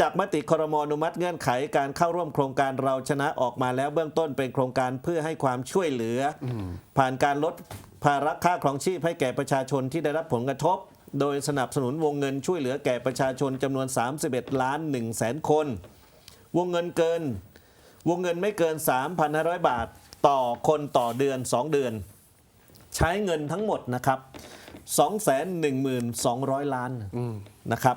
จากมติครมอนุมัติเงื่อนไขการเข้าร่วมโครงการเราชนะออกมาแล้วเบื้องต้นเป็นโครงการเพื่อให้ความช่วยเหลืออผ่านการลดภาระค่าครองชีพให้แก่ประชาชนที่ได้รับผลกระทบ โดยสนับสนุนวงเงินช่วยเหลือแก่ประชาชนจำนวน 31 ล้าน1แสนคน วงเงินเกิน วงเงินไม่เกิน 3,500 บาทต่อคนต่อเดือน 2 เดือน ใช้เงินทั้งหมดนะครับ 212,200 ล้านนะครับ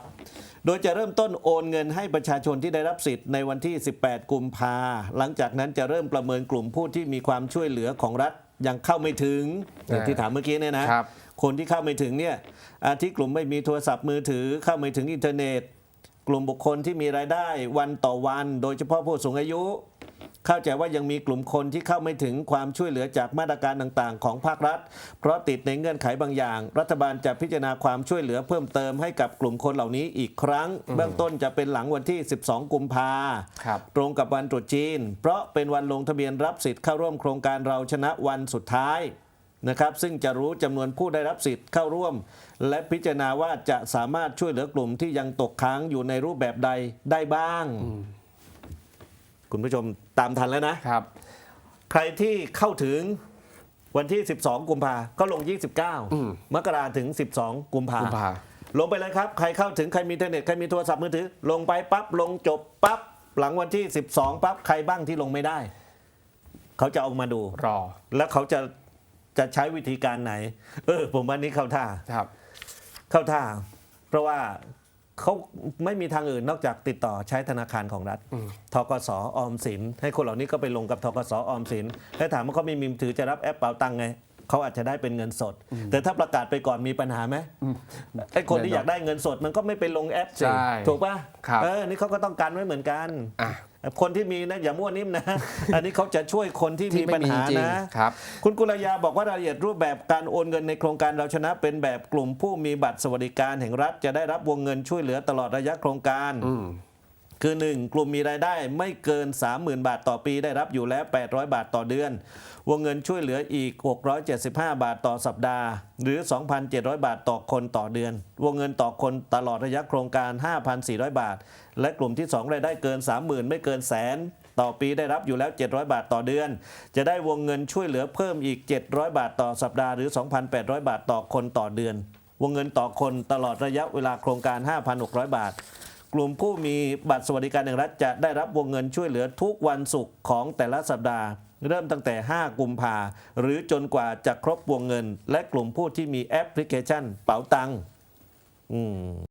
โดยจะเริ่มต้นโอนเงินให้ประชาชนที่ได้รับสิทธิ์ในวันที่ 18 กุมภาหลังจากนั้นจะเริ่มประเมินกลุ่มผู้ที่มีความช่วยเหลือของรัฐยังเข้าไม่ถึงอย่างที่ถามเมื่อกี้เนี่ยนะครับคนที่เข้าไม่ถึงเนี่ยอาที่กลุ่มไม่มีโทรศัพท์มือถือเข้าไม่ถึงอินเทอร์เน็ต กลุ่มบุคคลที่มีรายได้วันต่อวัน โดยเฉพาะผู้สูงอายุ เข้าใจว่ายังมีกลุ่มคนที่เข้าไม่ถึงความช่วยเหลือจากมาตรการต่างๆ ของภาครัฐ เพราะติดในเงื่อนไขบางอย่าง รัฐบาลจะพิจารณาความช่วยเหลือเพิ่มเติมให้กับกลุ่มคนเหล่านี้อีกครั้ง เบื้องต้นจะเป็นหลังวันที่ 12 กุมภาครับตรงกับวันตรุษจีน เพราะเป็นวันลงทะเบียนรับสิทธิ์เข้าร่วมโครงการเราชนะวันสุดท้ายนะครับซึ่งจะรู้จำนวนผู้ได้รับสิทธิ์เข้าร่วม และพิจารณาว่าจะสามารถช่วยเหลือกลุ่มที่ยังตกค้างอยู่ในรูปแบบใดได้บ้าง คุณผู้ชมตามทันแล้วนะครับ ใครที่เข้าถึงวันที่ 12 กุมภาก็ลง อืม 29 มกราถึง 12 กุมภากุมภาลงไปเลยครับ ใครเข้าถึงใครมีอินเทอร์เน็ตใครมีโทรศัพท์มือถือ ลงไปปั๊บลงจบปั๊บหลังวันที่ 12ปั๊บใครบ้างที่ลงไม่ได้ เขาจะเอามาดู รอแล้วเขาจะจะใช้วิธีการไหน เออ ผมว่านี้เข้าท่า ครับ เข้าท่า เพราะว่า เขาไม่มีทางอื่นนอกจากติดต่อใช้ธนาคารของรัฐอืมทกสออมสิน ให้คนเหล่านี้ก็ไปลงกับทกสออมสินแล้วถามว่าเขามีมือถือจะรับแอปเป๋าตังค์ไงเขาอาจจะได้เป็นเงินสด แต่ถ้าประกาศไปก่อนมีปัญหาไหมไอ้คนที่อยากได้เงินสดมันก็ไม่ไปลงแอปสิใช่ถูกป่ะครับเออนี่เขาก็ต้องการไว้เหมือนกันอะ คนที่มีนะอย่ามั่วนิ่มนะ อันนี้เขาจะช่วยคนที่ที่มีไม่ปัญมีหาจริงนะ ครับ คุณกุลยาบอกว่ารายละเอียดรูปแบบการโอนเงินในโครงการเราชนะ เป็นแบบกลุ่มผู้มีบัตรสวัสดิการแห่งรัฐจะได้รับวงเงินช่วยเหลือตลอดระยะโครงการ อืม คือ 1 กลุ่มมีรายได้ไม่เกิน 30,000 บาทต่อปีได้รับอยู่แล้ว 800 บาทต่อเดือน วงเงินช่วยเหลืออีก 675 บาทต่อสัปดาห์ หรือ 2,700 บาทต่อคนต่อเดือน วงเงินต่อคนตลอดระยะโครงการ 5,400 บาท และกลุ่มที่ 2 รายได้เกิน 30,000 ไม่เกินแสนต่อปีได้รับอยู่แล้ว 700 บาทต่อเดือน จะได้วงเงินช่วยเหลือเพิ่มอีก 700 บาทต่อสัปดาห์หรือ 2,800 บาทต่อคนต่อเดือน วงเงินต่อคนตลอดระยะเวลาโครงการ 5,600 บาท กลุ่มผู้มีบัตรสวัสดิการแห่งรัฐจะได้รับวงเงินช่วยเหลือทุกวันศุกร์ของแต่ละสัปดาห์ เริ่มตั้งแต่ 5 กุมภาหรือจนกว่าจะครบวงเงิน และกลุ่มผู้ที่มีแอปพลิเคชัน เป๋าตังอืม